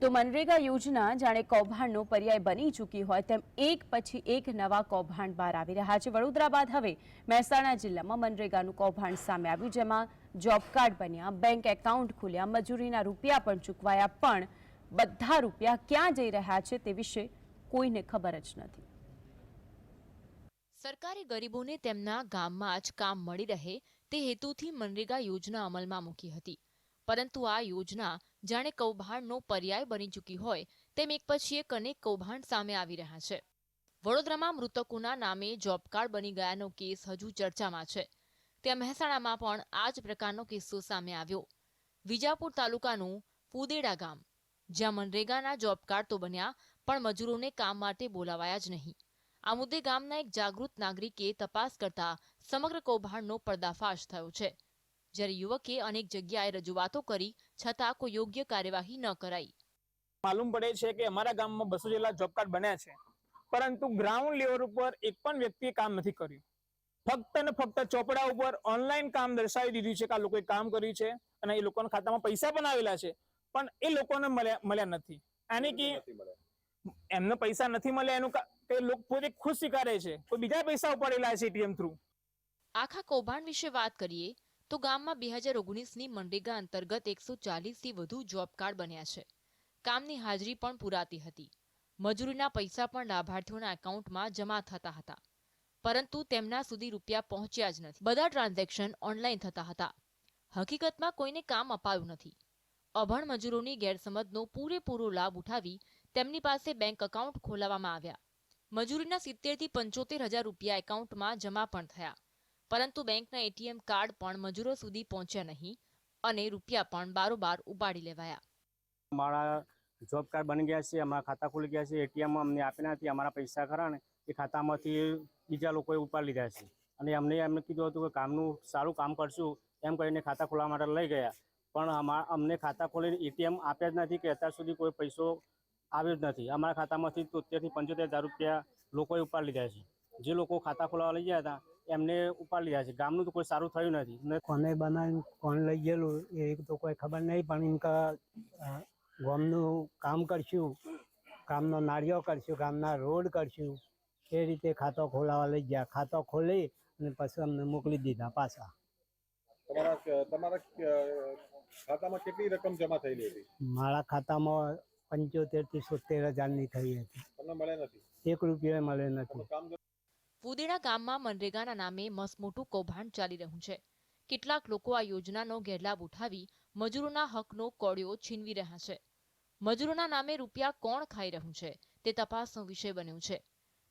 તો મનરેગા યોજના જાણે કૌભાંડનો પર્યાય બની ચૂકી હોય તેમ એક પછી એક નવા કૌભાંડ બહાર આવી રહ્યા છે. વડોદરા બાદ હવે મહેસાણા જિલ્લામાં મનરેગાનું કૌભાંડ સામે આવ્યું, જેમાં જોબ કાર્ડ બન્યા, બેંક એકાઉન્ટ ખુલ્યા, મજૂરીના રૂપિયા પણ ચૂકવાયા, પણ બધા રૂપિયા ક્યાં જઈ રહ્યા છે તે વિશે કોઈને ખબર જ નથી. સરકારે ગરીબોને તેમના ગામમાં જ કામ મળી રહે તે હેતુથી મનરેગા યોજના અમલમાં મૂકી હતી. પરંતુ આ યોજના જાણે કૌભાંડનો પર્યાય બની ચૂકી હોય તેમ એક પછી એક અનેક કૌભાંડ સામે આવી રહ્યા છે. વડોદરામાં મૃતકોના નામે જોબ કાર્ડ બની ગયાનો કેસ હજુ ચર્ચામાં છે. ત્યાં મહેસાણામાં પણ આ જ પ્રકારનો કિસ્સો સામે આવ્યો. વિજાપુર તાલુકાનું પુદેડા ગામ, જ્યાં મનરેગાના જોબ કાર્ડ તો બન્યા, પણ મજૂરોને કામ માટે બોલાવાયા જ નહીં. આ મુદ્દે ગામના એક જાગૃત નાગરિકે તપાસ કરતા સમગ્ર કૌભાંડનો પર્દાફાશ થયો છે. જ્યારે યુવકે અનેક જગ્યાએ રજૂઆતો કરી છતાં કોઈ યોગ્ય કાર્યવાહી ન કરાઈ. માલુમ પડે છે કે અમારા ગામમાં બસો જેટલા જોબ કાર્ડ બન્યા છે પરંતુ ગ્રાઉન્ડ લેવલ ઉપર એક પણ વ્યક્તિએ કામ નથી કર્યું. ફક્ત ને ફક્ત ચોપડા ઉપર ઓનલાઈન કામ દર્શાવી દીધું છે કે આ લોકોએ કામ કર્યું છે અને એ લોકોના ખાતામાં પૈસા પણ આવેલા છે પણ એ લોકોને મળ્યા મળ્યા નથી. એને કે એમને પૈસા નથી મળ્યા એનું કા- તે લોકો પોતે ખુદ સ્વીકારે છે. કોઈ બીજા પૈસા ઉપાડેલા છે એટીએમ થ્રુ આખા કૌભાંડ વિશે વાત કરીએ તો ગામમાં બે હજાર ઓગણીસની મનરેગા અંતર્ગત એકસો ચાલીસથી વધુ જોબ કાર્ડ બન્યા છે. કામની હાજરી પણ પુરાતી હતી. મજૂરીના પૈસા પણ લાભાર્થીઓના એકાઉન્ટમાં જમા થતા હતા. પરંતુ તેમના સુધી રૂપિયા પહોંચ્યા જ નથી. બધા ટ્રાન્ઝેક્શન ઓનલાઈન થતા હતા. હકીકતમાં કોઈને કામ અપાયું નથી. અભણ મજૂરોની ગેરસમજનો પૂરેપૂરો લાભ ઉઠાવી તેમની પાસે બેંક એકાઉન્ટ ખોલાવવામાં આવ્યા. મજૂરીના સિત્તેરથી પંચોતેર હજાર રૂપિયા એકાઉન્ટમાં જમા પણ થયા. પરંતુ બેંકના એટીએમ કાર્ડ પણ મજૂરો સુધી પહોંચ્યા નહીં અને રૂપિયા પણ બારોબાર ઉપાડી લેવાયા. અમારા જોબ કાર્ડ બની ગયા છે, અમારા ખાતા ખુલી ગયા છે, એટીએમ અમને આપ્યા નથી અમારા પૈસા ખરા ને, એ ખાતામાંથી બીજા લોકોએ ઉપાડી લીધા છે. અને અમને એમને કીધું હતું કે કામનું સારું કામ કરશું, એમ કરીને ખાતા ખોલવા માટે લઈ ગયા. પણ અમા, અમને ખાતા ખોલીને એટીએમ આપ્યા જ નથી કે અત્યાર સુધી કોઈ પૈસો આવ્યો જ નથી. અમારા ખાતામાંથી તોતેરથી પંચોતેર હજાર રૂપિયા લોકોએ ઉપાડી લીધા છે. જે લોકો ખાતા ખોલાવા લઈ ગયા હતા એમને ઉપાડી લીધા છે. ગામનું તો કોઈ સારું થયું નથી. ને કોને બનાવીને કોણ લઈ ગયેલું એ તો કોઈ ખબર નહીં પણ ઇનકા ગામનું કામ કરશું ગામનો નાળિયો કરશું ગામના રોડ કરશું એ રીતે ખાતો ખોલાવા લઈ ગયા. ખાતો ખોલી અને પછી અમને મોકલી દીધા પાછા. તમારા તમારા ખાતામાં કેટલી રકમ જમા થયેલી હતી? મારા ખાતામાં પંચોતેરથી સોતેર હજારની થઈ હતી. તમને મળ્યા નથી? એક રૂપિયા મળે નથી. ફુદેડા ગામમાં મનરેગાના નામે મસમોટું કૌભાંડ ચાલી રહ્યું છે. કેટલાક લોકો આ યોજનાનો ગેરલાભ ઉઠાવી મજૂરોના હકનો કોળિયો છીનવી રહ્યા છે. મજૂરોના નામે રૂપિયા કોણ ખાઈ રહ્યું છે તે તપાસનો વિષય બન્યો છે.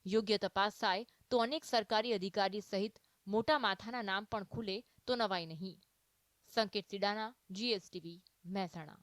યોગ્ય તપાસ થાય તો અનેક સરકારી અધિકારી સહિત મોટા માથાના નામ પણ ખુલે તો નવાઈ નહીં. સંકેત સિડાના જીએસટીવી, મહેસાણા.